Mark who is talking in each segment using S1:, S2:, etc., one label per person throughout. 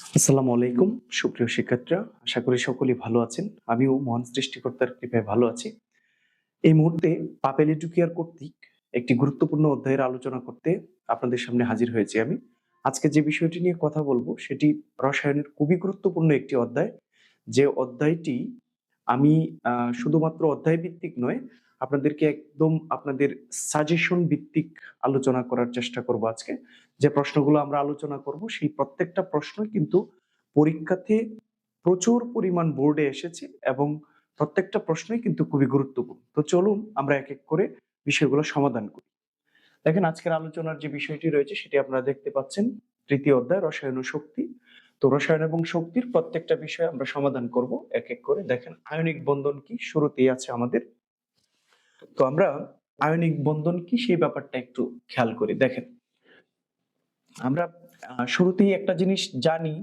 S1: আসসালামু আলাইকুম, সুপ্রিয় শিক্ষার্থীরা। আশা করি সকলেই ভালো আছেন। আমিও মহান সৃষ্টিকর্তার কৃপায় ভালো আছি। এই মুহূর্তে পাপেল এডুকেয়ার কর্তৃক একটি গুরুত্বপূর্ণ অধ্যায়ের আলোচনা করতে আপনাদের সামনে হাজির হয়েছি আমি। আজকে যে বিষয়টি নিয়ে কথা বলব, সেটি রসায়নের খুবই গুরুত্বপূর্ণ একটি অধ্যায়। যে অধ্যায়টি আমি শুধুমাত্র অধ্যায় ভিত্তিক নয়, আপনাদেরকে একদম আপনাদের সাজেশন ভিত্তিক আলোচনা করার চেষ্টা করব আজকে। যে প্রশ্নগুলো আমরা আলোচনা করব, সেই প্রত্যেকটা প্রশ্ন কিন্তু পরীক্ষাতে প্রচুর পরিমাণ বোর্ডে এসেছে এবং প্রত্যেকটা প্রশ্নই কিন্তু খুবই গুরুত্বপূর্ণ। তো চলুন আমরা এক এক করে বিষয়গুলো সমাধান করি। দেখেন, আজকের আলোচনার যে বিষয়টি রয়েছে, সেটি আপনারা দেখতে পাচ্ছেন। তৃতীয় অধ্যায়, রসায়ন ও শক্তি। তো রসায়ন এবং শক্তির প্রত্যেকটা বিষয় আমরা সমাধান করব এক এক করে। দেখেন, আয়নিক বন্ধন কি? শুরুতেই আছে আমাদের। তো আমরা আয়নিক বন্ধন কি? সেই ব্যাপারটা একটু খেয়াল করি। দেখেন আমরা শুরুতেই একটা জিনিস জানি,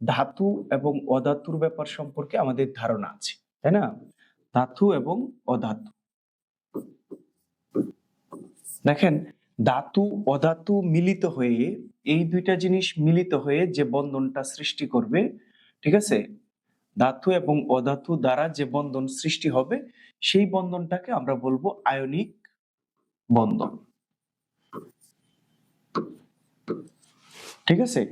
S1: ধাতু এবং অধাতুর ব্যাপার সম্পর্কে আমাদের ধারণা আছে, তাই না? ধাতু এবং অধাতু। দেখেন, ধাতু, অধাতু মিলিত হয়ে, এই দুইটা জিনিস মিলিত হয়ে যে বন্ধনটা সৃষ্টি করবে, ঠিক আছে? ধাতু এবং অধাতু দ্বারা যে বন্ধন সৃষ্টি হবে, সেই বন্ধনটাকে আমরা বলব আয়নিক বন্ধন। ঠিক আছে?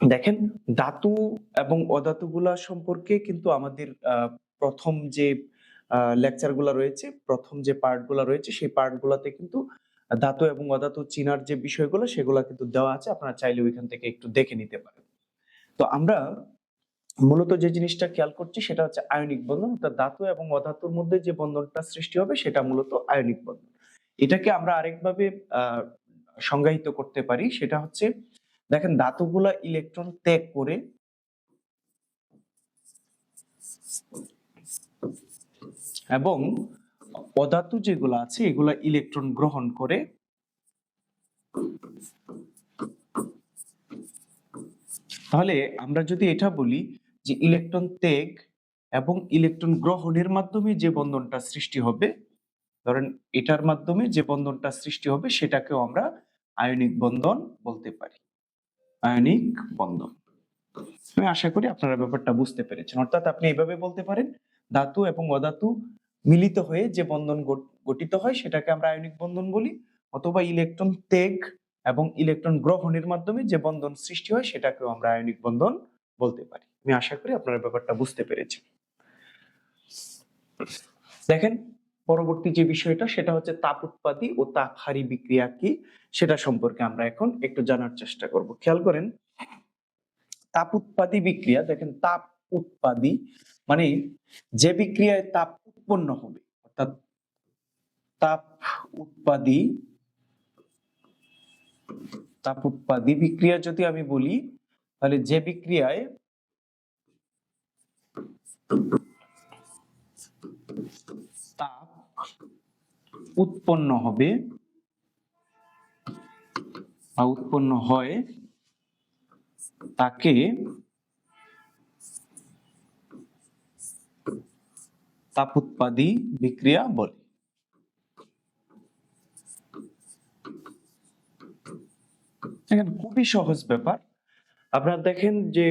S1: দেখেন ধাতু এবং অধাতু গুলা সম্পর্কে কিন্তু আমাদের আহ, প্রথম যে লেকচারগুলা রয়েছে প্রথম যে পার্টগুলা রয়েছে সেই পার্ট গুলাতে কিন্তু ধাতু এবং অধাতু চিনার যে বিষয়গুলো সেগুলো কিন্তু দেওয়া আছে। আপনারা চাইলে ওইখান থেকে একটু দেখে নিতে পারেন। তো আমরা মূলত যে জিনিসটা খেয়াল করছি সেটা হচ্ছে আয়নিক বন্ধন। অর্থাৎ ধাতু এবং অধাতুর মধ্যে যে বন্ধনটা সৃষ্টি হবে সেটা মূলত আয়নিক বন্ধন। এটাকে আমরা আরেকভাবে আহ সংজ্ঞায়িত করতে পারি। সেটা হচ্ছে দেখেন ধাতুগুলা ইলেকট্রন ত্যাগ করে এবং অধাতু যেগুলো আছে, এগুলা ইলেকট্রন গ্রহণ করে তাহলে আমরা যদি এটা বলি যে ইলেকট্রন ত্যাগ এবং ইলেকট্রন গ্রহণের মাধ্যমে যে বন্ধনটা সৃষ্টি হবে, ধরেন এটার মাধ্যমে যে বন্ধনটা সৃষ্টি হবে, সেটাকেও আমরা আয়নিক বন্ধন বলতে পারি। আয়নিক বন্ধন। আমি আশা করি আপনারা ব্যাপারটা বুঝতে পেরেছেন। অর্থাৎ আপনি এইভাবে বলতে পারেন, ধাতু এবং অধাতু মিলিত হয়ে যে বন্ধন গঠিত হয় সেটাকে আমরা আয়নিক বন্ধন বলি, অথবা ইলেকট্রন ত্যাগ এবং ইলেকট্রন গ্রহণের মাধ্যমে যে বন্ধন সৃষ্টি হয় সেটাকেও আমরা আয়নিক বন্ধন বলতে পারি। আমি আশা করি আপনারা ব্যাপারটা বুঝতে পেরেছেন। দেখেন পরবর্তী যে বিষয়টা, সেটা হচ্ছে তাপ উৎপাদী ও তাপহারী বিক্রিয়া কি, সেটা সম্পর্কে আমরা এখন একটু জানার চেষ্টা করব। খেয়াল করেন, তাপ উৎপাদী বিক্রিয়া, দেখেন তাপ উৎপাদী মানে যে বিক্রিয়ায় তাপ উৎপন্ন হবে, অর্থাৎ তাপ উৎপাদী তাপ উৎপাদী বিক্রিয়া যদি আমি বলি, তাহলে যে বিক্রিয়ায় তাপ উৎপন্ন হবে বা উৎপন্ন হয় তাকে তাপ উৎপাদী বিক্রিয়া বলে। খুবই সহজ ব্যাপার। আপনারা দেখেন যে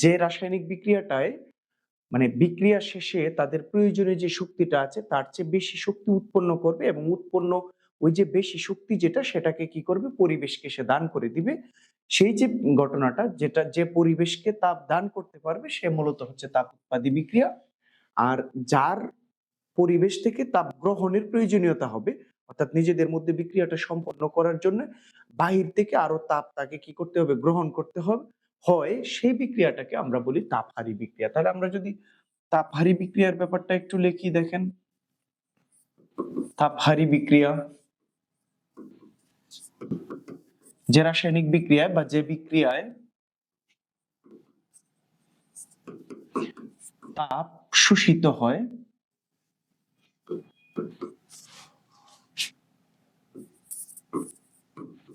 S1: যে রাসায়নিক বিক্রিয়াটায় মানে বিক্রিয়া শেষে তাদের প্রয়োজনীয় যে শক্তিটা আছে, তার চেয়ে বেশি শক্তি উৎপন্ন করবে এবং উৎপন্ন ওই যে বেশি শক্তি যেটা, সেটাকে কি করবে? পরিবেশকে সে দান করে দিবে। সেই যে ঘটনাটা, যেটা যে পরিবেশকে তাপ দান করতে পারবে, সে মূলত হচ্ছে তাপ উৎপাদী বিক্রিয়া। আর যার পরিবেশ থেকে তাপ গ্রহণের প্রয়োজনীয়তা হবে, অর্থাৎ নিজেদের মধ্যে বিক্রিয়াটা সম্পন্ন করার জন্য, বাহির থেকে আরও তাপ তাকে কি করতে হবে? গ্রহণ করতে হবে। হয়, সেই বিক্রিয়াটাকে আমরা বলি তাপহারী বিক্রিয়া। তাহলে আমরা যদি তাপহারী বিক্রিয়ার ব্যাপারটা একটু লিখি, দেখেন। তাপহারী বিক্রিয়া। যে রাসায়নিক বিক্রিয়ায় বা যে বিক্রিয়ায় তাপ শোষিত হয়,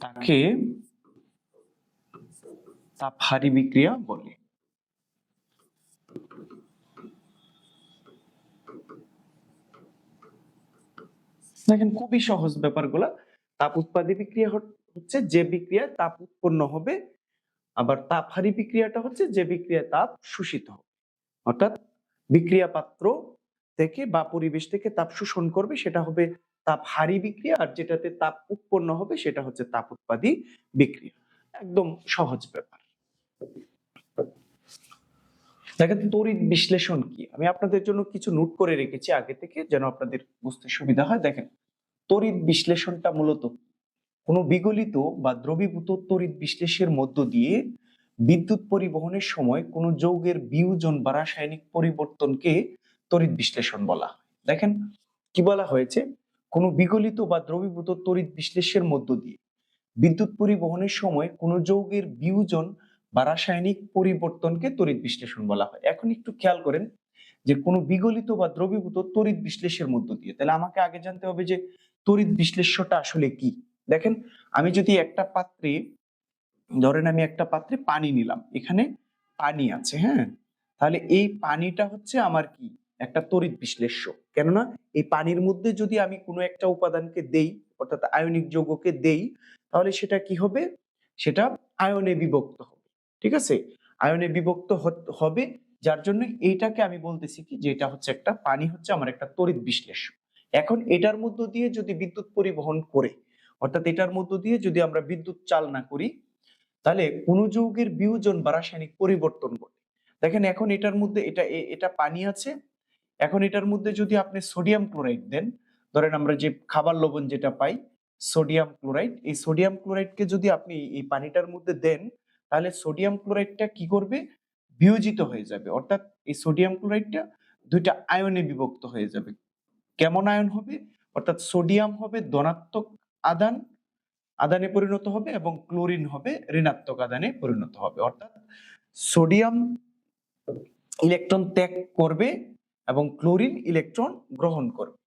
S1: তাকে তাপহারী বিক্রিয়া বলে। দেখেন, খুবই সহজ ব্যাপারগুলা। তাপ উৎপাদী বিক্রিয়া হচ্ছে যে বিক্রিয়ায় তাপ উৎপন্ন হবে, আবার তাপহারী বিক্রিয়াটা হচ্ছে যে বিক্রিয়া তাপ শোষিত হবে। অর্থাৎ বিক্রিয়া পাত্র থেকে বা পরিবেশ থেকে তাপ শোষণ করবে, সেটা হবে তাপহারী বিক্রিয়া, আর যেটাতে তাপ উৎপন্ন হবে, সেটা হচ্ছে তাপ উৎপাদী বিক্রিয়া। একদম সহজ ব্যাপার। দেখেন তড়িৎ বিশ্লেষণ কি? আমি আপনাদের জন্য কিছু নোট করে রেখেছি আগে থেকে, যেন আপনাদের বুঝতে সুবিধা হয়। দেখেন, তড়িৎ বিশ্লেষণটা মূলত কোনো বিগলিত বা দ্রবীভূত তড়িৎ বিশ্লেষের মধ্য দিয়ে বিদ্যুৎ পরিবহনের সময় কোনো যৌগের বিয়োজন বা রাসায়নিক পরিবর্তনকে তড়িৎ বিশ্লেষণ বলা হয়। দেখেন, কি বলা হয়েছে? কোনো বিগলিত বা দ্রবীভূত তড়িৎ বিশ্লেষের মধ্য দিয়ে বিদ্যুৎ পরিবহনের সময় কোনো যৌগের বিয়োজন বা রাসায়নিক পরিবর্তনকে তড়িৎ বিশ্লেষণ বলা হয়। এখন একটু খেয়াল করেন যে কোনো বিগলিত বা দ্রবীভূত তড়িৎ বিশ্লেষের মধ্য দিয়ে। তাহলে আমাকে আগে জানতে হবে যে তড়িৎ বিশ্লেষ্যটা আসলে কি? দেখেন, আমি যদি একটা পাত্রে, ধরেন আমি একটা পাত্রে পানি নিলাম, এখানে পানি আছে হ্যাঁ? তাহলে এই পানিটা হচ্ছে আমার কি? একটা তড়িৎ বিশ্লেষ্য। কেননা এই পানির মধ্যে যদি আমি কোনো একটা উপাদানকে দেই, অর্থাৎ আয়নিক যৌগকে দেই, তাহলে সেটা কি হবে? সেটা আয়নে বিভক্ত হবে। ঠিক আছে? আয়নে বিভক্ত হবে, যার জন্য এইটাকে আমি বলতেছি কি, যে এটা হচ্ছে একটা পানি হচ্ছে আমার একটা তড়িৎ বিশ্লেষ্য এখন এটার মধ্য দিয়ে যদি বিদ্যুৎ পরিবহন করে, অর্থাৎ এটার মধ্য দিয়ে যদি আমরা বিদ্যুৎ চালনা করি, তাহলে কোন যৌগের বিয়োজন বা রাসায়নিক পরিবর্তন ঘটে। দেখেন, এখন এটার মধ্যে এটা এটা পানি আছে। এখন এটার মধ্যে যদি আপনি সোডিয়াম ক্লোরাইড দেন, ধরেন আমরা যে খাবার লবণ যেটা পাই, সোডিয়াম ক্লোরাইড, এই সোডিয়াম ক্লোরাইডকে যদি আপনি এই পানিটার মধ্যে দেন তাহলে সোডিয়াম ক্লোরাইডটা কি করবে? বিয়োজিত হয়ে যাবে। অর্থাৎ এই সোডিয়াম ক্লোরাইডটা দুইটা আয়নে বিভক্ত হয়ে যাবে। কেমন আয়ন হবে? অর্থাৎ সোডিয়াম হবে ধনাত্মক আদান, আদানে পরিণত হবে এবং ক্লোরিন হবে ঋণাত্মক আদানে পরিণত হবে। অর্থাৎ সোডিয়াম ইলেকট্রন ত্যাগ করবে এবং ক্লোরিন ইলেকট্রন গ্রহণ করবে।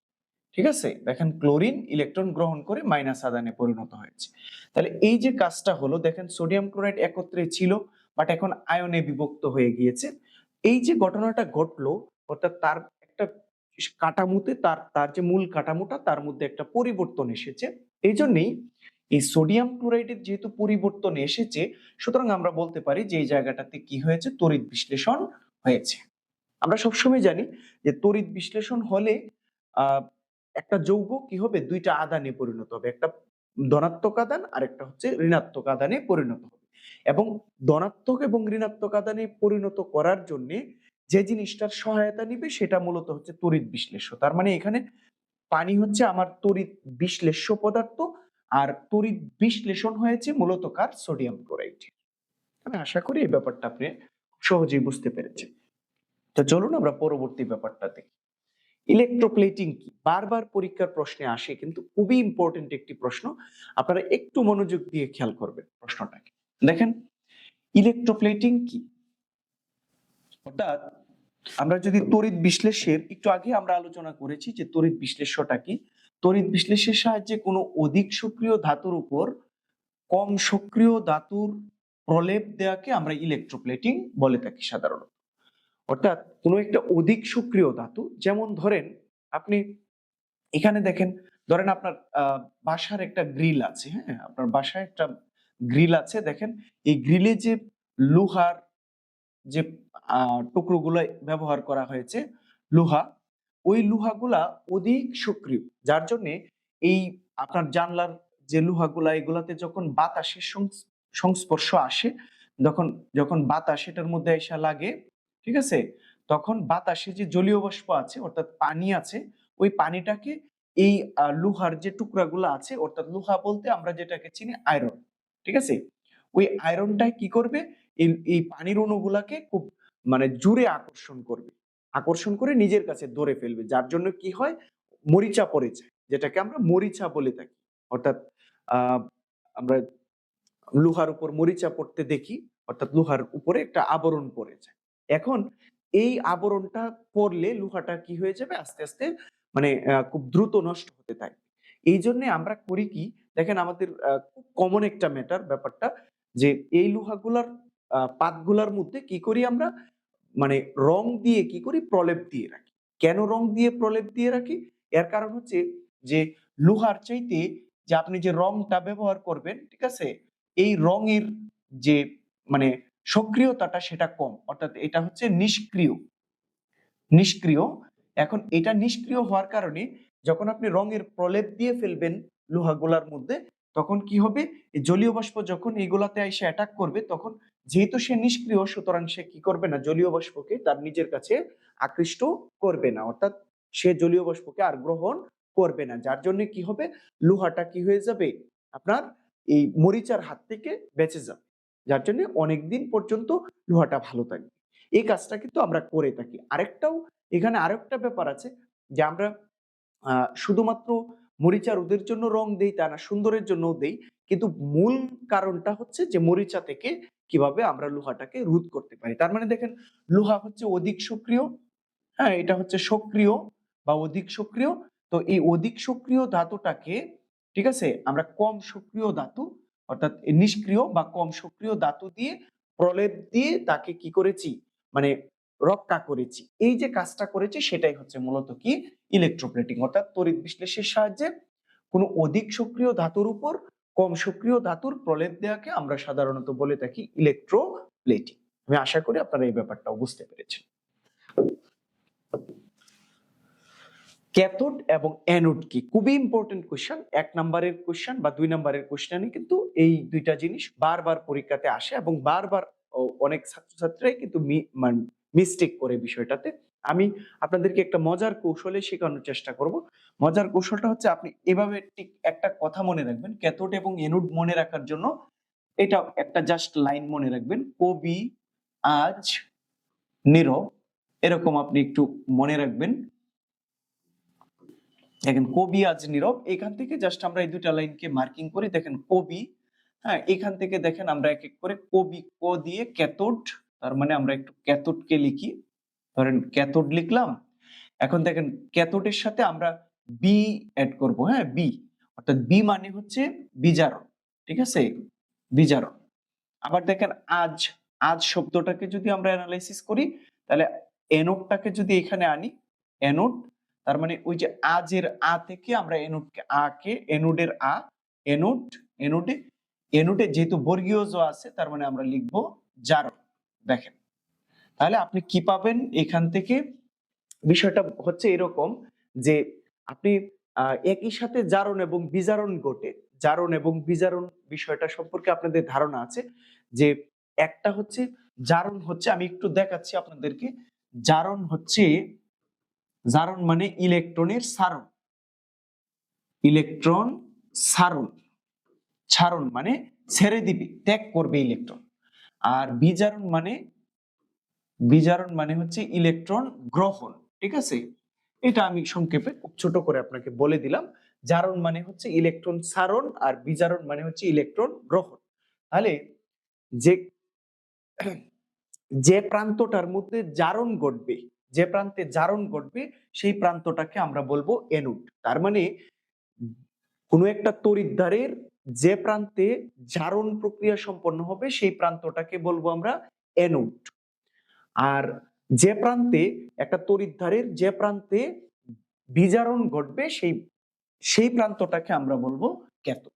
S1: ঠিক আছে? দেখেন ক্লোরিন ইলেকট্রন গ্রহণ করে মাইনাস আদানে পরিণত হয়েছে। তাহলে এই যে কাজটা হলো, দেখেন সোডিয়াম ক্লোরাইড একত্রে ছিল, বাট এখন আয়নে বিভক্ত হয়ে গিয়েছে। এই যে ঘটনাটা ঘটলো, অর্থাৎ তার একটা কাঠামোতে তার তার যে মূল কাঠামোটা, তার মধ্যে একটা পরিবর্তন এসেছে। এই জন্যেই এই সোডিয়াম ক্লোরাইডের যেহেতু পরিবর্তন এসেছে, সুতরাং আমরা বলতে পারি যে এই জায়গাটাতে কি হয়েছে? তড়িৎ বিশ্লেষণ হয়েছে। আমরা সবসময় জানি যে তড়িৎ বিশ্লেষণ হলে একটা যৌগ কি হবে? দুইটা আদানে পরিণত হবে। একটা ধনাত্মক আদান আর একটা হচ্ছে ঋণাত্মক আদানে পরিণত হবে। এবং ধনাত্মক এবং ঋণাত্মক আদানে পরিণত করার জন্যে যে জিনিসটার সহায়তা নিবে সেটা মূলত হচ্ছে তড়িৎ বিশ্লেষ্য। তার মানে এখানে পানি হচ্ছে আমার তড়িৎ বিশ্লেষ্য পদার্থ আর তড়িৎ বিশ্লেষণ হয়েছে মূলত কার? সোডিয়াম ক্লোরাইড আমি আশা করি এই ব্যাপারটা আপনি সহজেই বুঝতে পেরেছেন। তো চলুন আমরা পরবর্তী ব্যাপারটা দেখি। ইলেকট্রোপ্লেটিং কি? বারবার পরীক্ষার প্রশ্নে আসে, কিন্তু খুবই ইম্পর্টেন্ট একটি প্রশ্ন। আপনারা একটু মনোযোগ দিয়ে খেয়াল করবেন প্রশ্নটাকে। দেখেন ইলেকট্রোপ্লেটিং কি? অর্থাৎ আমরা যদি তড়িৎ বিশ্লেষের, একটু আগে আমরা আলোচনা করেছি যে তড়িৎ বিশ্লেষ্যটা কি? তড়িৎ বিশ্লেষের সাহায্যে কোনো অধিক সক্রিয় ধাতুর উপর কম সক্রিয় ধাতুর প্রলেপ দেওয়াকে আমরা ইলেকট্রোপ্লেটিং বলে থাকি সাধারণত। অর্থাৎ কোনো একটা অধিক সক্রিয় ধাতু, যেমন ধরেন আপনি এখানে দেখেন, ধরেন আপনার বাসার একটা গ্রিল আছে হ্যাঁ? আপনার বাসায় একটা গ্রিল আছে, দেখেন, এই গ্রিলে যে লোহার যে টুকরোগুলো ব্যবহার করা হয়েছে, লোহা, ওই লোহাগুলা অধিক সক্রিয়। যার জন্য এই আপনার জানলার যে লোহাগুলা, এগুলাতে যখন বাতাসের সংস্পর্শ আসে যখন যখন বাতাস এটার মধ্যে এসে লাগে ঠিক আছে? তখন বাতাসে যে জলীয় বাষ্প আছে, অর্থাৎ পানি আছে, ওই পানিটাকে এই লোহার যে টুকরাগুলো আছে, অর্থাৎ লোহা বলতে আমরা যেটাকে চিনি আয়রন ঠিক আছে? ওই আয়রনটাই কি করবে? এই পানির অণুগুলাকে খুব মানে জুড়ে আকর্ষণ করবে। আকর্ষণ করে নিজের কাছে ধরে ফেলবে। যার জন্য কি হয়? মরিচা পড়ে যায়, যেটাকে আমরা মরিচা বলে থাকি। অর্থাৎ আমরা লোহার উপর মরিচা পড়তে দেখি, অর্থাৎ লোহার উপরে একটা আবরণ পড়ে যায়। এখন এই আবরণটা পড়লে লোহাটা কি হয়ে যাবে? আস্তে আস্তে মানে খুব দ্রুত নষ্ট হতে থাকে। এই জন্য আমরা করি কি? দেখেন আমাদের খুব কমন একটা ম্যাটার ব্যাপারটা যে এই লোহাগুলার পাতগুলার মধ্যে কি করি আমরা? মানে রং দিয়ে কি করি? প্রলেপ দিয়ে রাখি। কেন রং দিয়ে প্রলেপ দিয়ে রাখি? এর কারণ হচ্ছে যে লোহার চাইতে যে আপনি যে রংটা ব্যবহার করবেন, ঠিক আছে? এই রঙের যে মানে সক্রিয়তাটা সেটা কম, অর্থাৎ এটা হচ্ছে নিষ্ক্রিয়। নিষ্ক্রিয়, এখন এটা নিষ্ক্রিয় হওয়ার কারণে যখন আপনি রঙের প্রলেপ দিয়ে ফেলবেন লোহাগুলার মধ্যে, তখন কি হবে? জলীয় বাষ্প যখন এইগুলাতে এসে অ্যাটাক করবে, তখন যেহেতু সে নিষ্ক্রিয়, সুতরাং সে কি করবে না? জলীয় বাষ্পকে তার নিজের কাছে আকৃষ্ট করবে না, অর্থাৎ সে জলীয় বাষ্পকে আর গ্রহণ করবে না। যার জন্য কি হবে? লোহাটা কি হয়ে যাবে? আপনার এই মরিচার হাত থেকে বেঁচে যাবে। যার জন্য অনেকদিন পর্যন্ত লোহাটা ভালো থাকবে এই কাজটা কিন্তু আমরা করে থাকি। আরেকটাও, এখানে আরেকটা ব্যাপার আছে যে আমরা শুধুমাত্র মরিচা রোদের জন্য রং দেই, তা না, সুন্দরের জন্য দেই। কিন্তু মূল কারণটা হচ্ছে যে মরিচা থেকে কীভাবে আমরা লোহাটাকে রোধ করতে পারি। তার মানে দেখেন, লোহা হচ্ছে অধিক সক্রিয় হ্যাঁ এটা হচ্ছে সক্রিয় বা অধিক সক্রিয়। তো এই অধিক সক্রিয় ধাতুটাকে, ঠিক আছে, আমরা কম সক্রিয় ধাতু অর্থাৎ নিষ্ক্রিয় বা কম সক্রিয় ধাতু দিয়ে, প্রলেপ দিয়ে তাকে কি করেছি? মানে রক্ষা করেছি। এই যে কাজটা করেছি, সেটাই হচ্ছে মূলত কি? ইলেকট্রোপ্লেটিং অর্থাৎ তড়িৎ বিশ্লেষের সাহায্যে কোনো অধিক সক্রিয় ধাতুর উপর কম সক্রিয় ধাতুর প্রলেপ দেওয়াকে আমরা সাধারণত বলে থাকি ইলেকট্রোপ্লেটিং আমি আশা করি আপনারা এই ব্যাপারটাও বুঝতে পেরেছেন। ক্যাথোড এবং অ্যানোড কি? খুবই ইম্পর্টেন্ট কোশ্চেন এক নম্বরের কোশ্চেন বা দুই নম্বরের কোশ্চেনে কিন্তু এই দুইটা জিনিস বারবার পরীক্ষাতে আসে এবং বারবার অনেক ছাত্রছাত্রীরাই কিন্তু মিস্টেক করে বিষয়টাতে। আমি আপনাদেরকে একটা মজার কৌশলে শেখানোর চেষ্টা করব। মজার কৌশলটা হচ্ছে আপনি এভাবে ঠিক একটা কথা মনে রাখবেন, ক্যাথোড এবং এনোড মনে রাখার জন্য এটা একটা জাস্ট লাইন মনে রাখবেন, কবি, আজ, নীরব, এরকম আপনি একটু মনে রাখবেন। দেখেন কবি আজ নীরব এখান থেকে জাস্ট আমরা এই দুটা লাইনকে মার্কিং করি। দেখেন কবি হ্যাঁ এখান থেকে দেখেন আমরা এক এক করে কবি ক দিয়ে ক্যাথোড, তার মানে আমরা একটু ক্যাথোডকে লিখি। ধরেন ক্যাথোড লিখলাম, এখন দেখেন ক্যাথোডের সাথে আমরা বি অ্যাড করব হ্যাঁ বি অর্থাৎ বি মানে হচ্ছে বিজারণ, ঠিক আছে? বিজারণ। আবার দেখেন আজ আজ শব্দটাকে যদি আমরা অ্যানালাইসিস করি, তাহলে এনোডটাকে যদি এখানে আনি এনোড তার মানে ওই যে আজের আ থেকে আমরা এনোডকে আ কে, এনোডের আ এনোড এনোডে এনোডে যেহেতু বর্গীয় জ আছে, তার মানে আমরা লিখব জারণ দেখেন, তাহলে আপনি কি পাবেন? এখান থেকে বিষয়টা হচ্ছে এরকম যে আপনি একই সাথে জারণ এবং বিজারণ ঘটে। জারণ এবং বিজারণ বিষয়টা সম্পর্কে আপনাদের ধারণা আছে যে একটা হচ্ছে জারণ হচ্ছে, আমি একটু দেখাচ্ছি আপনাদেরকে, জারণ হচ্ছে জারণ মানে ইলেকট্রনের সারণ। ইলেকট্রন সারণ। ছারণ মানে ছেড়ে দিবে, ত্যাগ করবে ইলেকট্রন। আর বিজারণ মানে বিজারণ মানে হচ্ছে ইলেকট্রন গ্রহণ, ঠিক আছে? এটা আমি সংক্ষেপে খুব ছোট করে আপনাকে বলে দিলাম। জারণ মানে হচ্ছে ইলেকট্রন সারণ আর বিজারণ মানে হচ্ছে ইলেকট্রন গ্রহণ। তাহলে যে যে প্রান্তটার মধ্যে জারণ ঘটবে যে প্রান্তে জারণ ঘটবে, সেই প্রান্তটাকে আমরা বলব এনুড তার মানে কোনো একটা তড়িৎদ্বারের যে প্রান্তে জারণ প্রক্রিয়া সম্পন্ন হবে, সেই প্রান্তটাকে বলব আমরা এনুড আর যে প্রান্তে, একটা তড়িৎদ্বারের যে প্রান্তে বিজারণ ঘটবে, সেই সেই প্রান্তটাকে আমরা বলব ক্যাথোড।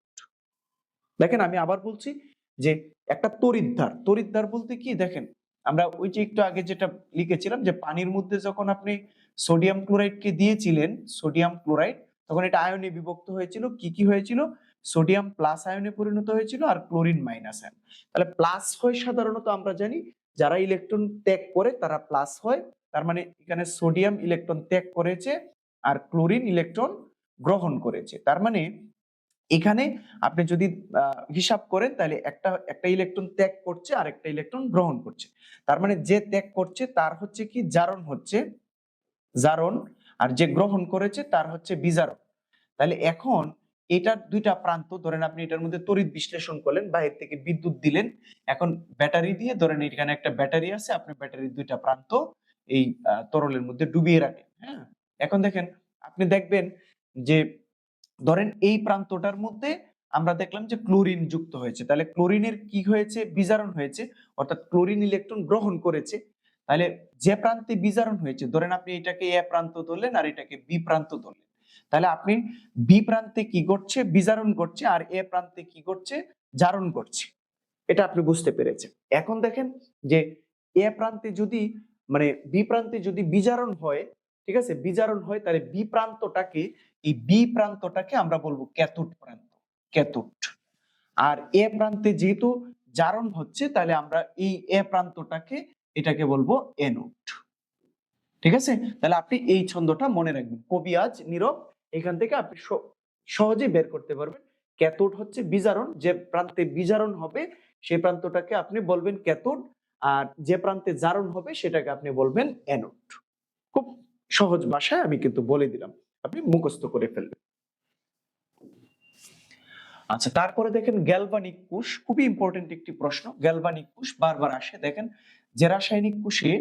S1: দেখেন, আমি আবার বলছি যে একটা তড়িৎদ্বার তড়িৎদ্বার বলতে কি? দেখেন আমরা ওই যে একটু আগে যেটা লিখেছিলাম যে পানির মধ্যে যখন আপনি সোডিয়াম ক্লোরাইডকে দিয়েছিলেন, সোডিয়াম ক্লোরাইড, তখন এটা আয়নে বিভক্ত হয়েছিল। কি কি হয়েছিল? সোডিয়াম প্লাস আয়নে পরিণত হয়েছিল আর ক্লোরিন মাইনাস আয়ন। তাহলে প্লাস হয় সাধারণত আমরা জানি, যারা ইলেকট্রন ত্যাগ করে তারা প্লাস হয়, তার মানে এখানে সোডিয়াম ইলেকট্রন ত্যাগ করেছে আর ক্লোরিন ইলেকট্রন গ্রহণ করেছে। তার মানে এখানে আপনি যদি হিসাব করেন তাহলে একটা একটা ইলেকট্রন ত্যাগ করছে আর একটা ইলেকট্রন গ্রহণ করছে। তার মানে যে ত্যাগ করছে, তার হচ্ছে কি? জারণ হচ্ছে। জারণ, আর যে গ্রহণ করেছে, তার হচ্ছে বিজারণ। তাহলে এখন এটার দুইটা প্রান্ত, ধরেন আপনি এটার মধ্যে তড়িৎ বিশ্লেষণ করলেন বাইরে থেকে বিদ্যুৎ দিলেন, এখন ব্যাটারি দিয়ে ধরেন এখানে একটা ব্যাটারি আছে, আপনি ব্যাটারির দুইটা প্রান্ত এই তরলের মধ্যে ডুবিয়ে রাখেন হ্যাঁ? এখন দেখেন, আপনি দেখবেন যে ধরেন এই প্রান্তটার মধ্যে আমরা দেখলাম যে ক্লোরিন যুক্ত হয়েছে। তাহলে ক্লোরিনের কি হয়েছে? বিজারণ হয়েছে। অর্থাৎ ক্লোরিন ইলেকট্রন গ্রহণ করেছে। তাহলে যে প্রান্তে বিজারণ হয়েছে, ধরেন আপনি এটাকে এ প্রান্ত ধরলেন আর এটাকে বি প্রান্ত ধরলেন। তাহলে আপনি বি প্রান্তে কি ঘটছে? বিজারণ ঘটছে আর এ প্রান্তে কি ঘটছে? জারণ ঘটছে। এটা আপনি বুঝতে পেরেছেন। এখন দেখেন যে এ প্রান্তে যদি মানে বি প্রান্তে যদি বিজারণ হয়, ঠিক আছে? বিজারণ হয়, তাহলে বি প্রান্তটাকে এই বি প্রান্তটাকে আমরা বলব ক্যাথোড প্রান্ত, ক্যাথোড। আর এ প্রান্তে যেহেতু জারণ হচ্ছে, তাহলে আমরা এই এ প্রান্তটাকে এটাকে বলব এনোড ঠিক আছে? তাহলে আপনি এই ছন্দটা মনে রাখবেন। কবি আজ নীরব, এখান থেকে আপনি সহজে বের করতে পারবেন। ক্যাথোড হচ্ছে বিজারণ, যে প্রান্তে বিজারণ হবে সেই প্রান্তটাকে আপনি বলবেন ক্যাথোড, আর যে প্রান্তে জারণ হবে, সেটাকে আপনি বলবেন অ্যানোড খুব সহজ ভাষায় আমি কিন্তু বলে দিলাম। আপনি মুখস্থ করে ফেলবেন। আচ্ছা তারপরে দেখেন গ্যালভানিক কোষ, খুবই ইম্পর্টেন্ট একটি প্রশ্ন। গ্যালভানিক কোষ বারবার আসে। দেখেন, যে রাসায়নিক কোষে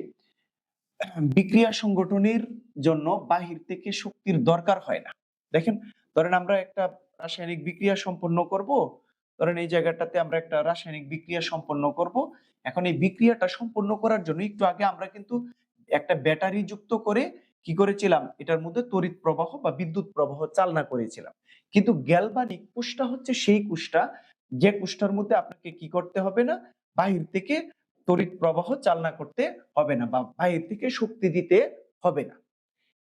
S1: বিক্রিয়া সংগঠনের জন্য বাহির থেকে শক্তির দরকার হয় না। দেখেন, ধরেন আমরা একটা রাসায়নিক বিক্রিয়া সম্পন্ন করব, ধরেন এই জায়গাটাতে আমরা একটা রাসায়নিক বিক্রিয়া সম্পন্ন করব। এখন এই বিক্রিয়াটা সম্পন্ন করার জন্য একটু আগে আমরা কিন্তু একটা ব্যাটারি যুক্ত করে কি করেছিলাম? এটার মধ্যে তড়িৎ প্রবাহ বা বিদ্যুৎ প্রবাহ চালনা করেছিলাম। কিন্তু গ্যালভানিক কোষটা হচ্ছে সেই কোষটা যে কোষটার মধ্যে আপনাকে কি করতে হবে না? বাহির থেকে তড়িৎ প্রবাহ চালনা করতে হবে না বা বাহির থেকে শক্তি দিতে হবে না।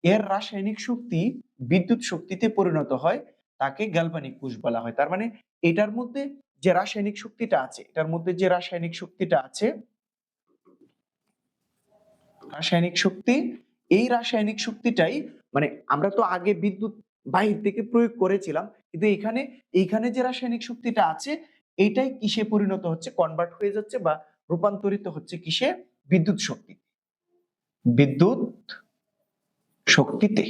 S1: এর রাসায়নিক শক্তি বিদ্যুৎ শক্তিতে পরিণত হয়, তাকে গ্যালভানিক কোষ বলা হয়। তার মানে এটার মধ্যে যে রাসায়নিক শক্তিটা আছে, এটার মধ্যে যে রাসায়নিক শক্তিটা আছে, রাসায়নিক শক্তি এই রাসায়নিক শক্তিটাই মানে আমরা তো আগে বিদ্যুৎ বাহির থেকে প্রয়োগ করেছিলাম, কিন্তু এখানে, এইখানে যে রাসায়নিক শক্তিটা আছে, এটাই কিসে পরিণত হচ্ছে? কনভার্ট হয়ে যাচ্ছে বা রূপান্তরিত হচ্ছে কিসে? বিদ্যুৎ শক্তি। বিদ্যুৎ শক্তিতে।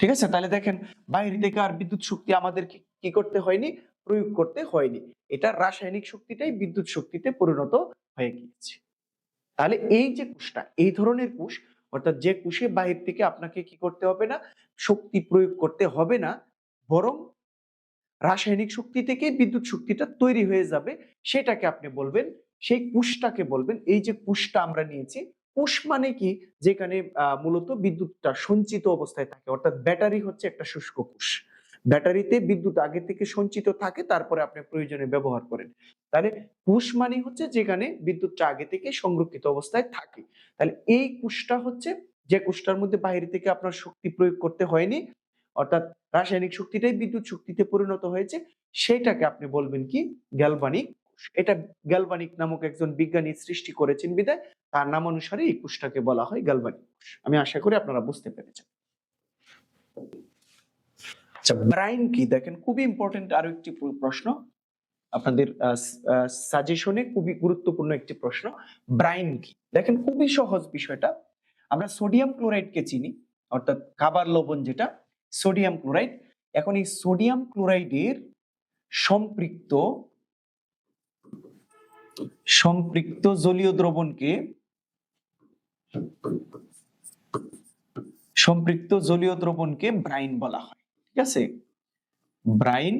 S1: ঠিক আছে? তাহলে দেখেন বাইরে থেকে আর বিদ্যুৎ শক্তি আমাদের কি করতে হয়নি? প্রয়োগ করতে হয়নি। এটা রাসায়নিক শক্তিটাই বিদ্যুৎ শক্তিতে পরিণত হয়ে গিয়েছে। তাহলে এই যে কোষটা, এই ধরনের কোষ, অর্থাৎ যে কোষে বাহির থেকে আপনাকে কি করতে হবে না, শক্তি প্রয়োগ করতে হবে না, বরং রাসায়নিক শক্তি থেকে বিদ্যুৎ শক্তিটা তৈরি হয়ে যাবে, সেটাকে আপনি বলবেন, সেই কোষটাকে বলবেন, এই যে কোষটা আমরা নিয়েছি, কোষ মানে কি? যেখানে মূলত বিদ্যুৎটা সঞ্চিত অবস্থায় থাকে, অর্থাৎ ব্যাটারি হচ্ছে একটা শুষ্ক কোষ। ব্যাটারিতে বিদ্যুৎ আগে থেকে সঞ্চিত থাকে, তারপরে আপনি প্রয়োজনে ব্যবহার করেন। তাহলে কোষ মানে হচ্ছে যেখানে বিদ্যুৎটা আগে থেকে সংরক্ষিত অবস্থায় থাকে। তাহলে এই কোষটা হচ্ছে যে কোষটার মধ্যে বাইরে থেকে আপনার শক্তি প্রয়োগ করতে হয়নি, অর্থাৎ রাসায়নিক শক্তিটাই বিদ্যুৎ শক্তিতে পরিণত হয়েছে, সেটাকে আপনি বলবেন কি গ্যালবানিক এটা গ্যালবানিক নামক একজন বিজ্ঞানী সৃষ্টি করেছেন বিদায় তার নাম অনুসারে এই কোষটাকে বলা হয় গ্যালবানিক কোষ আমি আশা করি আপনারা বুঝতে পেরেছেন। আচ্ছা ব্রাইন কি? দেখেন, খুবই ইম্পর্টেন্ট আরও একটি প্রশ্ন। আপনাদের সাজেশনে খুবই গুরুত্বপূর্ণ একটি প্রশ্ন। ব্রাইন কি? দেখেন, খুবই সহজ বিষয়টা। আমরা সোডিয়াম ক্লোরাইডকে চিনি, অর্থাৎ খাবার লবণ যেটা সোডিয়াম ক্লোরাইড এখন এই সোডিয়াম ক্লোরাইডের সম্পৃক্ত সম্পৃক্ত জলীয় দ্রবণকে, সম্পৃক্ত জলীয় দ্রবণকে ব্রাইন বলা হয়। ঠিক আছে? ব্রাইন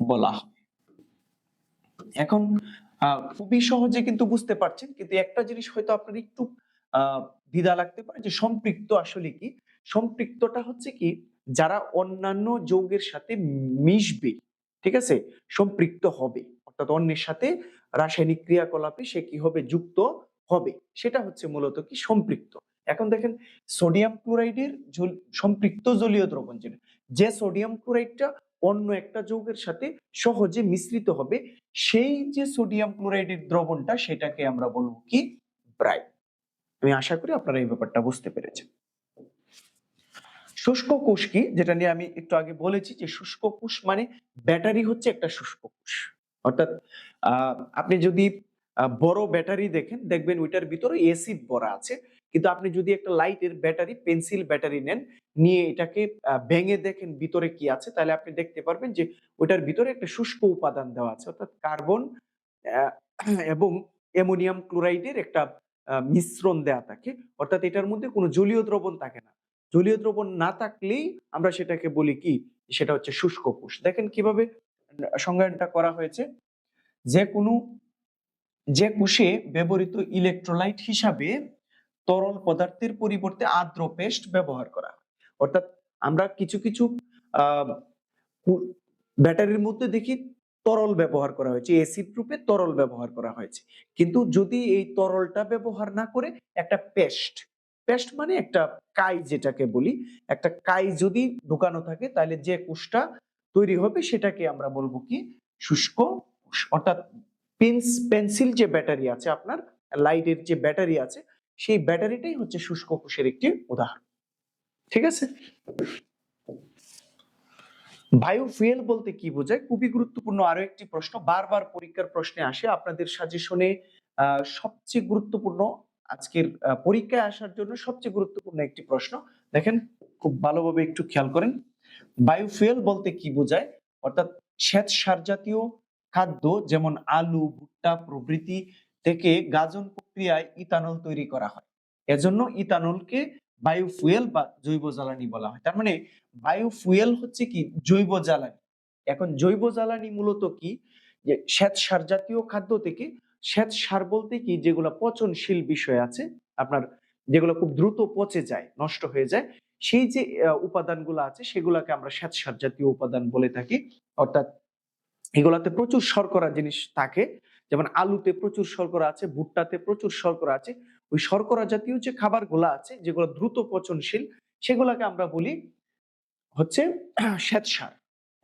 S1: বলা এখন খুবই সহজে কিন্তু বুঝতে পারছেন, কিন্তু একটা জিনিস হয়তো আপনার একটু দ্বিধা লাগতে পারে যে সম্পৃক্ত আসলে কি? সম্পৃক্তটা হচ্ছে কি, যারা অন্যান্য যৌগের সাথে মিশবে, ঠিক আছে? সম্পৃক্ত হবে, অর্থাৎ অন্যের সাথে রাসায়নিক ক্রিয়াকলাপে সে কি হবে, যুক্ত হবে, সেটা হচ্ছে মূলত কি? সম্পৃক্ত। এখন দেখেন সোডিয়াম ক্লোরাইডের সম্পৃক্ত জলীয় দ্রবণ যেটা, যে সোডিয়াম ক্লোরাইডটা অন্য একটা যৌগের সাথে সহজে মিশ্রিত হবে, সেই যে সোডিয়াম ক্লোরাইডের দ্রবণটা সেটাকে আমরা বলব কি? ব্রাইট। আমি আশা করি আপনারা এই ব্যাপারটা বুঝতে পেরেছেন। শুষ্ক কোষ কি? যেটা নিয়ে আমি একটু আগে বলেছি যে শুষ্ক কোষ মানে ব্যাটারি হচ্ছে একটা শুষ্ক কোষ। অর্থাৎ আপনি যদি বড় ব্যাটারি দেখেন, দেখবেন ওইটার ভিতরে এসিড ভরা আছে। কিন্তু আপনি যদি একটা লাইটের ব্যাটারি পেন্সিল ব্যাটারি নেন, নিয়ে এটাকে ভেঙে দেখেন ভিতরে কি আছে, তাহলে আপনি দেখতে পারবেন যে ওইটার ভিতরে একটা শুষ্ক উপাদান দেওয়া আছে, অর্থাৎ কার্বন এবং অ্যামোনিয়াম ক্লোরাইডের একটা মিশ্রণ দেওয়া থাকে, অর্থাৎ এটার মধ্যে কোনো জলীয় দ্রবণ থাকে না। জলীয় দ্রবণ না থাকলেই আমরা সেটাকে বলি কি? সেটা হচ্ছে শুষ্ক কোষ। দেখেন কীভাবে সংজ্ঞানটা করা হয়েছে। যে কোনো, যে কোষে ব্যবহৃত ইলেকট্রোলাইট হিসাবে তরল পদার্থের পরিবর্তে আর্দ্র পেস্ট ব্যবহার করা অর্থাৎ আমরা কিছু কিছু ব্যাটারির মধ্যে দেখি তরল ব্যবহার করা হয়েছে, অ্যাসিড রূপে তরল ব্যবহার করা হয়েছে। কিন্তু যদি এই তরলটা ব্যবহার না করে একটা পেস্ট পেস্ট মানে একটা কাই যেটাকে বলি, একটা কাই যদি ঢুকানো থাকে তাহলে যে কোষটা তৈরি হবে সেটাকে আমরা বলব কি শুষ্ক অর্থাৎ পেন্স, পেন্সিল যে ব্যাটারি আছে আপনার, লাইটের যে ব্যাটারি আছে সেই ব্যাটারিটাই হচ্ছে শুষ্ক কোষের একটি উদাহরণ। ঠিক আছে? বায়োফুয়েল বলতে কি বোঝায়? খুবই গুরুত্বপূর্ণ আরও একটি প্রশ্ন। বারবার পরীক্ষার প্রশ্নে আসে। আপনাদের সাজেশনে সবচেয়ে গুরুত্বপূর্ণ আজকের পরীক্ষায় আসার জন্য সবচেয়ে গুরুত্বপূর্ণ একটি প্রশ্ন। দেখেন, খুব ভালোভাবে একটু খেয়াল করেন। বায়োফুয়েল বলতে কি বোঝায়? অর্থাৎ শ্বেত সার জাতীয় খাদ্য যেমন আলু, ভুট্টা প্রভৃতি থেকে গাজন প্রক্রিয়ায় ইথানল তৈরি করা হয়। এজন্য ইথানলকে বায়োফুয়েল বা জৈব জ্বালানি বলা হয়। তার মানে বায়োফুয়েল হচ্ছে কি? জৈব জ্বালানি। এখন জৈব জ্বালানি মূলত কি? যে শ্বেত সার জাতীয় খাদ্য থেকে, শ্বেত সার বলতে কি? যেগুলো পচনশীল বিষয় আছে, আপনার যেগুলো খুব দ্রুত পচে যায়, নষ্ট হয়ে যায়, সেই যে উপাদানগুলো আছে, সেগুলোকে আমরা শ্বেত সার জাতীয় উপাদান বলে থাকি। অর্থাৎ এগুলাতে প্রচুর শর্করা জিনিস থাকে যেমন আলুতে প্রচুর শর্করা আছে, ভুট্টাতে প্রচুর শর্করা আছে, ওই শর্করা জাতীয় যে খাবারগুলো আছে, যেগুলো দ্রুত পচনশীল, সেগুলোকে আমরা বলি হচ্ছে শ্বেত সার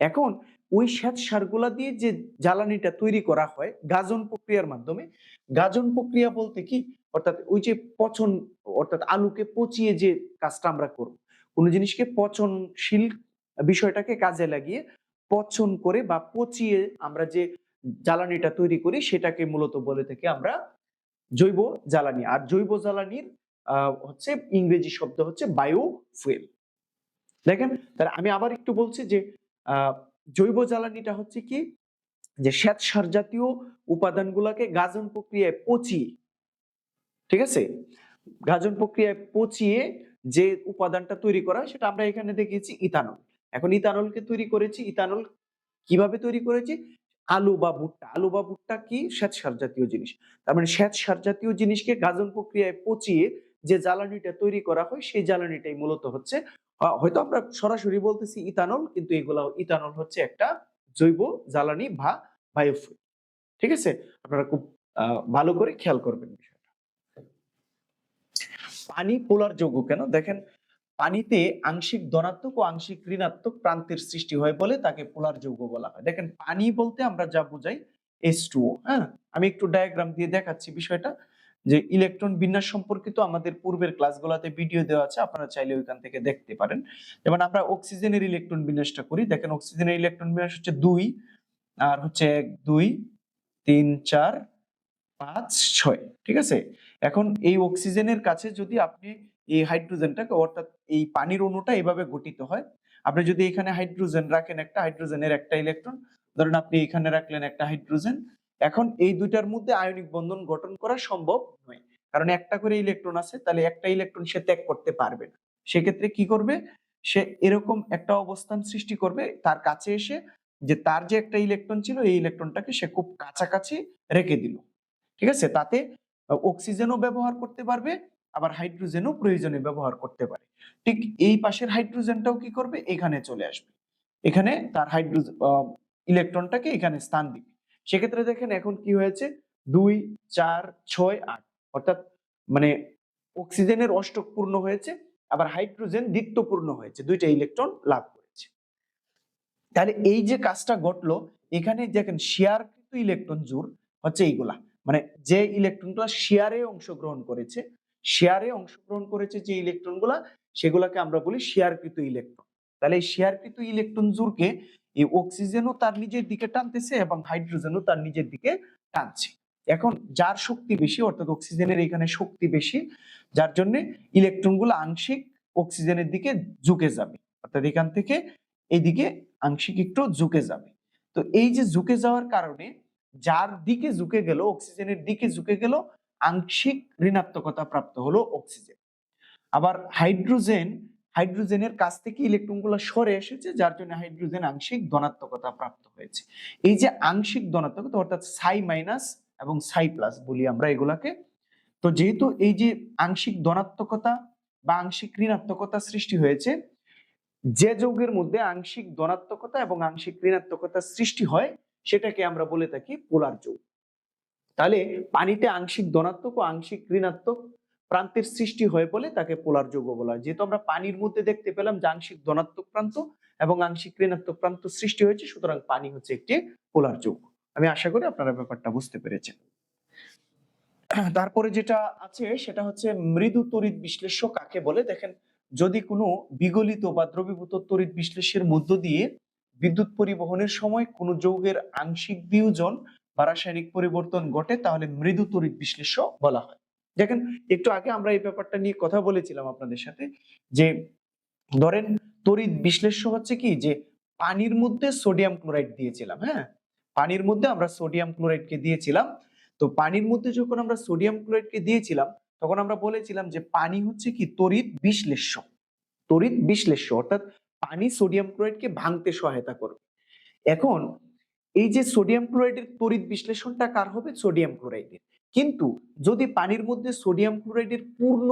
S1: এখন ওই শ্বেত সারগুলা দিয়ে যে জ্বালানিটা তৈরি করা হয় গাজন প্রক্রিয়ার মাধ্যমে, গাজন প্রক্রিয়া বলতে কি? অর্থাৎ ওই যে পচন, অর্থাৎ আলুকে পচিয়ে যে কাজটা আমরা করব, কোনো জিনিসকে পচনশীল বিষয়টাকে কাজে লাগিয়ে পচন করে বা পচিয়ে আমরা যে জ্বালানিটা তৈরি করি, সেটাকে মূলত বলে থেকে আমরা জৈব জ্বালানি। আর জৈব জ্বালানির হচ্ছে ইংরেজি শব্দ হচ্ছে বায়ো ফুয়েল দেখেন, তাহলে আমি আবার একটু বলছি যে জৈব জ্বালানিটা হচ্ছে কি? যে শ্বেত সার জাতীয় উপাদানগুলোকে গাজন প্রক্রিয়ায় পচিয়ে, ঠিক আছে? গাজন প্রক্রিয়ায় পচিয়ে যে উপাদানটা তৈরি করা সেটা আমরা এখানে দেখিয়েছি ইথানল। এখন ইথানলকে তৈরি করেছি, ইথানল কীভাবে তৈরি করেছি? আলু বা ভুট্টা। আলু বা ভুট্টা কি? শ্বেত সার জাতীয় জিনিস। তার মানে শ্বেত সার জাতীয় জিনিসকে গাজন প্রক্রিয়ায় পচিয়ে যে জ্বালানিটা তৈরি করা হয়, সেই জ্বালানিটাই মূলত হচ্ছে হয়তো আমরা সরাসরি বলতেছি ইথানল, কিন্তু এগুলা ইথানল হচ্ছে একটা জৈব জ্বালানি বা বায়োফুয়েল ঠিক আছে? আপনারা খুব ভালো করে খেয়াল করবেন বিষয়টা। পানি পোলার যোগ্য কেন? দেখেন পানিতে আংশিক ধনাত্মক ও আংশিক ঋণাত্মক প্রান্তের সৃষ্টি হয় বলে তাকে পোলার যৌগ বলা হয়। দেখেন, পানি বলতে আমরা যা বুঝাই এস হ্যাঁ? আমি একটু ডায়াগ্রাম দিয়ে দেখাচ্ছি বিষয়টা, যে ইলেকট্রন বিন্যাস সম্পর্কিত আমাদের পূর্বের ক্লাসগুলোতে ভিডিও দেওয়া আছে, আপনারা চাইলে ওইখান থেকে দেখতে পারেন। যেমন আমরা অক্সিজেনের ইলেকট্রন বিন্যাসটা করি, দেখেন অক্সিজেনের ইলেকট্রন বিন্যাস হচ্ছে দুই, আর হচ্ছে এক, দুই, তিন, চার, পাঁচ, ছয়, ঠিক আছে? এখন এই অক্সিজেনের কাছে যদি আপনি এই হাইড্রোজেনটাকে অর্থাৎ এই পানির অণুটা এভাবে গঠিত হয়। আপনি যদি এখানে হাইড্রোজেন রাখেন একটা, হাইড্রোজেনের একটা ইলেকট্রন, ধরেন আপনি এখানে রাখলেন একটা হাইড্রোজেন, এখন এই দুইটার মধ্যে আয়নিক বন্ধন গঠন করা সম্ভব নয়। কারণ একটা করে ইলেকট্রন আছে, তাহলে একটা ইলেকট্রন সে ত্যাগ করতে পারবে না। সেক্ষেত্রে কি করবে? সে এরকম একটা অবস্থান সৃষ্টি করবে তার কাছে এসে যে তার যে একটা ইলেকট্রন ছিল, এই ইলেকট্রনটাকে সে খুব কাছাকাছি রেখে দিল। ঠিক আছে? তাতে অক্সিজেনও ব্যবহার করতে পারবে আবার হাইড্রোজেনও প্রয়োজনে ব্যবহার করতে পারে। ঠিক এই পাশের হাইড্রোজেনটাও কি করবে? এখানে চলে আসবে। এখানে তার হাইড্রোজেন ইলেকট্রনটাকে এখানে স্থান দিবে। সেক্ষেত্রে দেখেন এখন কি হয়েছে? দুই, চার, ছয়, আট, অর্থাৎ মানে অক্সিজেনের অষ্টক পূর্ণ হয়েছে, আবার হাইড্রোজেন দ্বিত্ব পূর্ণ হয়েছে। দুইটা ইলেকট্রন লাভ করেছে। তাহলে এই যে কাজটা ঘটলো, এখানে দেখেন শেয়ার কিন্তু ইলেকট্রন জোর হচ্ছে এইগুলা। মানে যে ইলেকট্রনগুলো শেয়ারে অংশগ্রহণ করেছে শেয়ারে অংশগ্রহণ করেছে যে ইলেকট্রনগুলা, সেগুলাকে আমরা বলি শেয়ারকৃত ইলেকট্রন। তাহলে শেয়ারকৃত ইলেকট্রন জোরকে এই অক্সিজেনও তার নিজের দিকে টানতেছে এবং হাইড্রোজেনও তার নিজের দিকে টানছে। এখন যার শক্তি বেশি, অর্থাৎ অক্সিজেনের এখানে শক্তি বেশি, যার জন্য ইলেকট্রনগুলো আংশিক অক্সিজেনের দিকে ঝুঁকে যাবে। অর্থাৎ এখান থেকে এইদিকে আংশিক একটু ঝুঁকে যাবে। তো এই যে ঝুঁকে যাওয়ার কারণে যার দিকে ঝুঁকে গেল, অক্সিজেনের দিকে ঝুঁকে গেল আংশিক ঋণাত্মকতা প্রাপ্ত হলো অক্সিজেন আবার হাইড্রোজেন হাইড্রোজেনের কাছ থেকে ইলেকট্রনগুলো সরে এসেছে, যার জন্য হাইড্রোজেন আংশিক ধনাত্মকতা প্রাপ্ত হয়েছে। এই যে আংশিক ধনাত্মকতা, অর্থাৎ সাই মাইনাস এবং সাই প্লাস বলি আমরা এগুলাকে, তো যেহেতু এই যে আংশিক ধনাত্মকতা বা আংশিক ঋণাত্মকতা সৃষ্টি হয়েছে, যে যৌগের মধ্যে আংশিক ধনাত্মকতা এবং আংশিক ঋণাত্মকতা সৃষ্টি হয়, সেটাকে আমরা বলে থাকি পোলার যৌগ। তাহলে পানিতে আংশিক ধনাত্মক ও আংশিক ঋণাত্মক প্রান্তের সৃষ্টি হয় বলে তাকে পোলার যৌগ বলা হয়। যেহেতু আমরা পানির মধ্যে দেখতে পেলাম যে আংশিক ধনাত্মক প্রান্ত এবং আংশিক ঋণাত্মক প্রান্ত সৃষ্টি হয়েছে, সুতরাং পানি হচ্ছে একটি পোলার যৌগ। আমি আশা করি আপনারা ব্যাপারটা বুঝতে পেরেছেন। তারপরে যেটা আছে, সেটা হচ্ছে মৃদু তড়িৎ বিশ্লেষ্য কাকে বলে? দেখেন, যদি কোনো বিগলিত বা দ্রবীভূত তড়িৎ বিশ্লেষের মধ্য দিয়ে বিদ্যুৎ পরিবহনের সময় কোনো যৌগের আংশিক বিয়োজন বা রাসায়নিক পরিবর্তন ঘটে, তাহলে মৃদু তড়িৎ বিশ্লেষ্য বলা হয়। দেখেন, একটু আগে আমরা এই ব্যাপারটা নিয়ে কথা বলেছিলাম আপনাদের সাথে, যে ধরেন তড়িৎ বিশ্লেষ্য হচ্ছে কি? যে পানির মধ্যে সোডিয়াম ক্লোরাইড দিয়েছিলাম হ্যাঁ? পানির মধ্যে আমরা সোডিয়াম ক্লোরাইডকে দিয়েছিলাম। তো পানির মধ্যে যখন আমরা সোডিয়াম ক্লোরাইডকে দিয়েছিলাম, তখন আমরা বলেছিলাম যে পানি হচ্ছে কি? তড়িৎ বিশ্লেষ্য তড়িৎ বিশ্লেষ্য অর্থাৎ পানি সোডিয়াম ক্লোরাইডকে ভাঙতে সহায়তা করবে। এখন এই যে সোডিয়াম ক্লোরাইডের তড়িৎ বিশ্লেষণটা কার হবে? সোডিয়াম ক্লোরাইডের কিন্তু যদি পানির মধ্যে সোডিয়াম ক্লোরাইডের পূর্ণ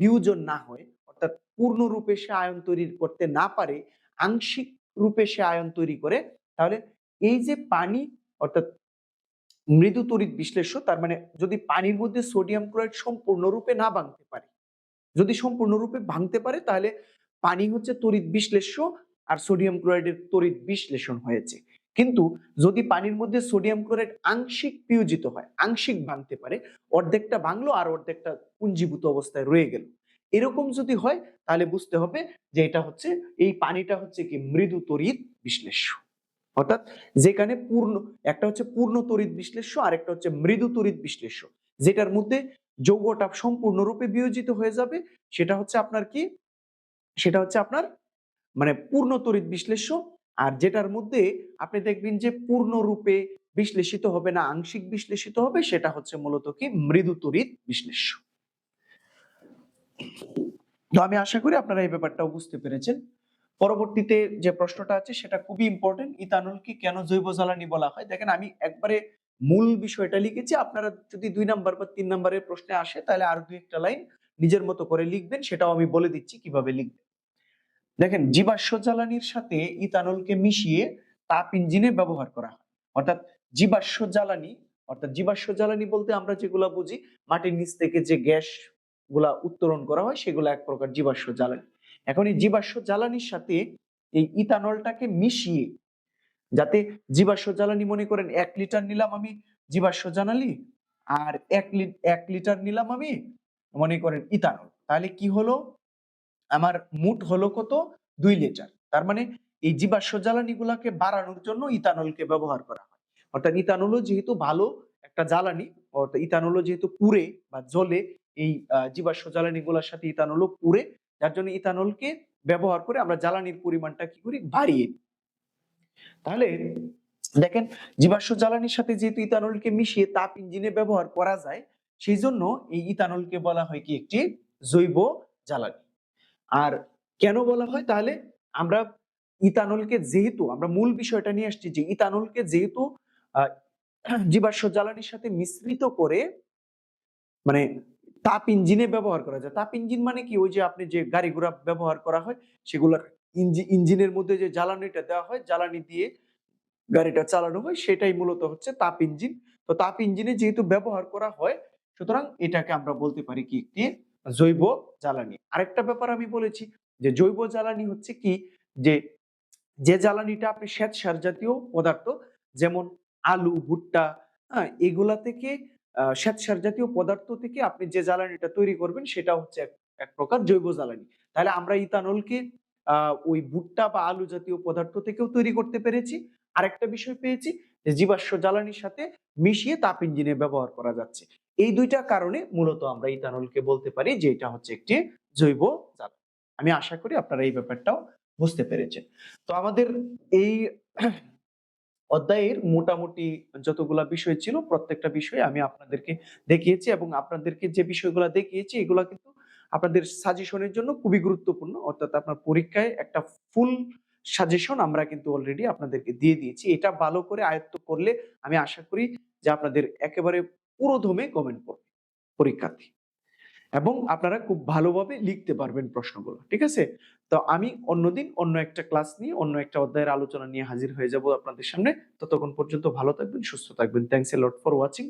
S1: বিয়োজন না হয়, অর্থাৎ পূর্ণ রূপে সে আয়ন তৈরি করতে না পারে, আংশিক রূপে সে আয়ন তৈরি করে, তাহলে এই যে পানি, অর্থাৎ মৃদু তড়িৎ বিশ্লেষ্য, তার মানে যদি পানির মধ্যে সোডিয়াম ক্লোরাইড সম্পূর্ণরূপে না ভাঙতে পারে, যদি সম্পূর্ণরূপে ভাঙতে পারে, তাহলে পানি হচ্ছে তড়িৎ বিশ্লেষ্য আর সোডিয়াম ক্লোরাইডের তড়িৎ বিশ্লেষণ হয়েছে। কিন্তু যদি পানির মধ্যে সোডিয়াম ক্লোরাইড আংশিক বিয়োজিত হয়, আংশিক ভাঙতে পারে, অর্ধেকটা ভাঙলো আর অর্ধেকটা পুঞ্জীভূত অবস্থায় রয়ে গেল। এরকম যদি হয়, তাহলে বুঝতে হবে যে এটা হচ্ছে, এই পানিটা হচ্ছে কি মৃদু তড়িৎ বিশ্লেষ্য। অর্থাৎ যেখানে পূর্ণ, একটা হচ্ছে পূর্ণ তড়িৎ বিশ্লেষ্য আর একটা হচ্ছে মৃদু তড়িৎ বিশ্লেষ্য। যেটার মধ্যে যৌগটা সম্পূর্ণরূপে বিয়োজিত হয়ে যাবে, সেটা হচ্ছে আপনার কি? সেটা হচ্ছে আপনার মানে পূর্ণ তড়িৎ বিশ্লেষ্য আর যেটার মধ্যে আপনি দেখবেন যে পূর্ণরূপে বিশ্লেষিত হবে না, আংশিক বিশ্লেষিত হবে, সেটা হচ্ছে মূলত কি? মৃদু তড়িৎ বিশ্লেষ্য তো আমি আশা করি আপনারা এই ব্যাপারটাও বুঝতে পেরেছেন। পরবর্তীতে যে প্রশ্নটা আছে, সেটা খুবই ইম্পর্টেন্ট ইথানলকে কেন জৈব জ্বালানি বলা হয়? দেখেন, আমি একবারে মূল বিষয়টা লিখেছি। আপনারা যদি দুই নাম্বার বা তিন নাম্বারের প্রশ্নে আসে, তাহলে আর দুই একটা লাইন নিজের মতো করে লিখবেন, সেটাও আমি বলে দিচ্ছি কীভাবে লিখবেন। দেখেন, জীবাশ্ম জ্বালানির সাথে ইথানলকে মিশিয়ে তাপ ইঞ্জিনে ব্যবহার করা হয়। অর্থাৎ জীবাশ্ম জ্বালানি, অর্থাৎ জীবাশ্ম জ্বালানি বলতে আমরা যেগুলা বুঝি, মাটির নিচ থেকে যে গ্যাসগুলা উত্তোলন করা হয়, সেগুলো এক প্রকার জীবাশ্ম জ্বালানি। এখন এই জীবাশ্ম জ্বালানির সাথে এই ইথানলটাকে মিশিয়ে, যাতে জীবাশ্ম জ্বালানি মনে করেন এক লিটার নিলাম আমি জীবাশ্ম জ্বালানি আর এক এক লিটার নিলাম আমি মনে করেন ইথানল। তাহলে কি হলো? আমার মুট হলো কত? দুই লিটার। তার মানে এই জীবাশ্ম জ্বালানি গুলাকে বাড়ানোর জন্য ইথানলকে ব্যবহার করা হয়। অর্থাৎ ইথানলও যেহেতু ভালো একটা জ্বালানি, অর্থাৎ ইথানলও যেহেতু পুড়ে বা জ্বলে, এই জীবাশ্ম জ্বালানি গুলার সাথে ইথানলও পুড়ে, যার জন্য ইথানলকে ব্যবহার করে আমরা জ্বালানির পরিমাণটা কি করি? বাড়িয়ে। তাহলে দেখেন, জীবাশ্ম জ্বালানির সাথে যেহেতু ইথানলকে মিশিয়ে তাপ ইঞ্জিনে ব্যবহার করা যায় সেই জন্য এই ইথানলকে বলা হয় কি? একটি জৈব জ্বালানি। আর কেন বলা হয়? তাহলে আমরা ইথানলকে যেহেতু, আমরা মূল বিষয়টা নিয়ে আসছি যে ইথানলকে যেহেতু জীবাশ্ম জ্বালানির সাথে মিশ্রিত করে মানে তাপ ইঞ্জিনে ব্যবহার করা যায়। তাপ ইঞ্জিন মানে কি? ওই যে আপনি যে গাড়ি ঘোড়া ব্যবহার করা হয়, সেগুলোর ইঞ্জি- ইঞ্জিনের মধ্যে যে জ্বালানিটা দেওয়া হয়, জ্বালানি দিয়ে গাড়িটা চালানো হয়, সেটাই মূলত হচ্ছে তাপ ইঞ্জিন। তো তাপ ইঞ্জিনে যেহেতু ব্যবহার করা হয়, সুতরাং এটাকে আমরা বলতে পারি কি? একটি জৈব জ্বালানি। আরেকটা ব্যাপার আমি বলেছি যে জৈব জ্বালানি হচ্ছে কি? যে যে জ্বালানিটা আপনি শ্বেত সার জাতীয় পদার্থ যেমন আলু ভুট্টা হ্যাঁ এগুলা থেকে আহ, শ্বেত সার জাতীয় পদার্থ থেকে আপনি যে জ্বালানিটা তৈরি করবেন সেটা হচ্ছে এক- প্রকার জৈব জ্বালানি। তাহলে আমরা ইথানলকে ওই ভুট্টা বা আলু জাতীয় পদার্থ থেকেও তৈরি করতে পেরেছি। আরেকটা বিষয় পেয়েছি যে জীবাশ্ম জ্বালানির সাথে মিশিয়ে তাপ ইঞ্জিনে ব্যবহার করা যাচ্ছে। এই দুইটা কারণে মূলত আমরা ইথানলকে বলতে পারি যে এটা হচ্ছে একটি জৈব জ্বালানি আমি আশা করি আপনারা এই ব্যাপারটাও বুঝতে পেরেছেন। তো আমাদের এই অধ্যায়ের মোটামুটি যতগুলা বিষয় ছিল, প্রত্যেকটা বিষয় আমি আপনাদেরকে দেখিয়েছি এবং আপনাদেরকে যে বিষয়গুলো দেখিয়েছি, এগুলা কিন্তু আপনাদের সাজেশনের জন্য খুবই গুরুত্বপূর্ণ। অর্থাৎ আপনার পরীক্ষায় একটা ফুল সাজেশন আমরা কিন্তু অলরেডি আপনাদেরকে দিয়ে দিয়েছি। এটা ভালো করে আয়ত্ত করলে আমি আশা করি যে আপনাদের একেবারে পুরোদমে কমেন্ট করবে, পরীক্ষার্থী। এবং আপনারা খুব ভালোভাবে লিখতে পারবেন প্রশ্নগুলো, ঠিক আছে? তো আমি অন্যদিন অন্য একটা ক্লাস নিয়ে, অন্য একটা অধ্যায়ের আলোচনা নিয়ে হাজির হয়ে যাব আপনাদের সামনে। ততক্ষণ পর্যন্ত ভালো থাকবেন, সুস্থ থাকবেন। Thanks a lot for watching